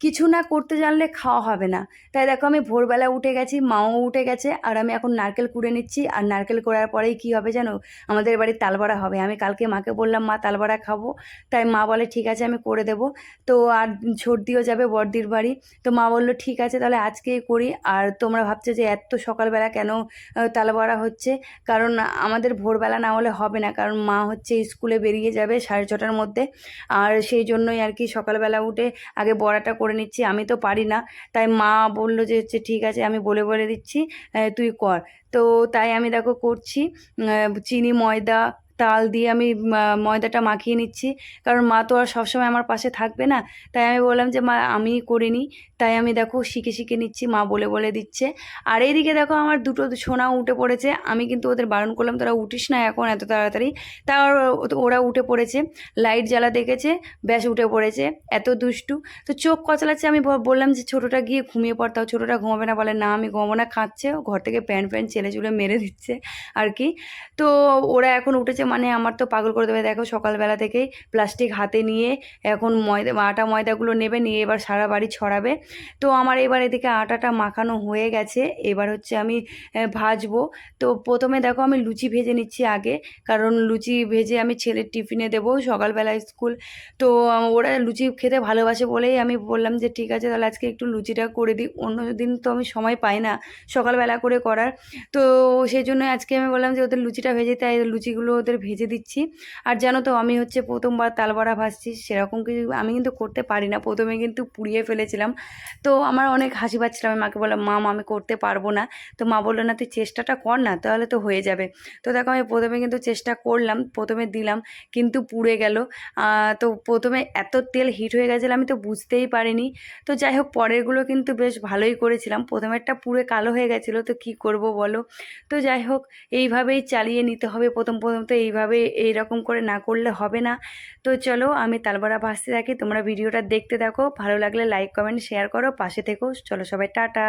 কিছু না করতে জানলে খাওয়া হবে না। তাই দেখো আমি ভোরবেলা উঠে গেছি, মাও উঠে গেছে, আর আমি এখন নারকেল কুড়ে নিচ্ছি, আর নারকেল করার পরেই কী হবে জানো? আমাদের বাড়ির তালবড়া হবে। আমি কালকে মাকে বললাম, মা, তালবড়া খাব। তাই মা বলে, ঠিক আছে, আমি করে দেবো। তো আর সর্দিও যাবে বর্দির বাড়ি। তো মা বলল, ঠিক আছে, তাহলে আজকেই করি। আর তোমরা ভাবছ যে এত সকালবেলা কেন তালবড়া হচ্ছে? কারণ আমাদের ভোরবেলা না হলে হবে না, কারণ মা হচ্ছে স্কুলে বেরিয়ে যাবে সাড়ে ছটার মধ্যে। আর সেই জন্যই আর কি সকালবেলা উঠে আগে বড়াটা করে নিচ্ছি, আমি তো পারি না। তাই মা বলল যে হচ্ছে ঠিক আছে, আমি বলে বলে দিচ্ছি তুই কর। তো তাই আমি দেখো করছি চিনি, ময়দা তাল দিয়ে আমি ময়দাটা মাখিয়ে নিচ্ছি। কারণ মা তো আর সবসময় আমার পাশে থাকবে না। তাই আমি বললাম যে, মা, আমি করিনি। তাই আমি দেখো শিখে শিখে নিচ্ছি, মা বলে বলে দিচ্ছে। আর এইদিকে দেখো আমার দুটো সোনা উঠে পড়েছে। আমি কিন্তু ওদের বারণ করলাম, তোরা উঠিস না এখন এত তাড়াতাড়ি? তা ওরা উঠে পড়েছে। লাইট জ্বালা দেখেছে, ব্যাস উঠে পড়েছে। এত দুষ্টু। তো চোখ কচলাচ্ছে, আমি বললাম যে, ছোটোটা গিয়ে ঘুমিয়ে পড়তাও ছোটোটা ঘুমাবে না। বলে, না, আমি ঘুমাবো না। খাচ্ছে ঘর থেকে প্যান্ট প্যান্ট ছেলে চুলে মেরে দিচ্ছে আর কি। তো ওরা এখন উঠেছে মানে আমার তো পাগল করে দেবে। দেখো সকালবেলা থেকেই প্লাস্টিক হাতে নিয়ে এখন ময়দা, আটা ময়দাগুলো নেবে, নিয়ে এবার সারা বাড়ি ছড়াবে। তো আমার এবার এদিকে আটাটা মাখানো হয়ে গেছে। এবার হচ্ছে আমি ভাজবো। তো প্রথমে দেখো আমি লুচি ভেজে নিচ্ছি আগে। কারণ লুচি ভেজে আমি ছেলের টিফিনে দেবো সকালবেলা স্কুল। তো ওরা লুচি খেতে ভালোবাসে বলেই আমি বললাম যে, ঠিক আছে, তাহলে আজকে একটু লুচিটা করে দিই। অন্য দিন তো আমি সময় পাই না সকালবেলা করে করার। তো সেই জন্য আজকে আমি বললাম যে, ওদের লুচিটা ভেজে তাই লুচিগুলো ওদের ভেজে দিচ্ছি। আর জানো তো, আমি হচ্ছে প্রথমবার তালবড়া ভাজছি, সেরকম কিছু আমি কিন্তু করতে পারি না। প্রথমে কিন্তু পুড়িয়ে ফেলেছিলাম। তো আমার অনেক হাসি পাচ্ছিল আমি মাকে বললাম, মা আমি করতে পারব না। তো মা বলল, না, তুই চেষ্টাটা কর না, তাহলে তো হয়ে যাবে। তো দেখো, আমি প্রথমে কিন্তু চেষ্টা করলাম, প্রথমে দিলাম, কিন্তু পুড়ে গেল। তো প্রথমে এত তেল হিট হয়ে গেছিল, আমি তো বুঝতেই পারিনি। তো যাই হোক, পরেরগুলো কিন্তু বেশ ভালোই করেছিলাম। প্রথমেরটা পুরো কালো হয়ে গেছিল, তো কি করব বলো? তো যাই হোক, এইভাবেই চালিয়ে নিতে হবে প্রথম প্রথম। তো এইভাবে এইরকম করে না করলে হবে না। তো চলো আমি তালবড়া ভাসতে থাকি, তোমরা ভিডিওটা দেখতে থাকো, ভালো লাগলে লাইক কমেন্ট শেয়ার করো, পাশে থেকো। চলো সবাই, টাটা।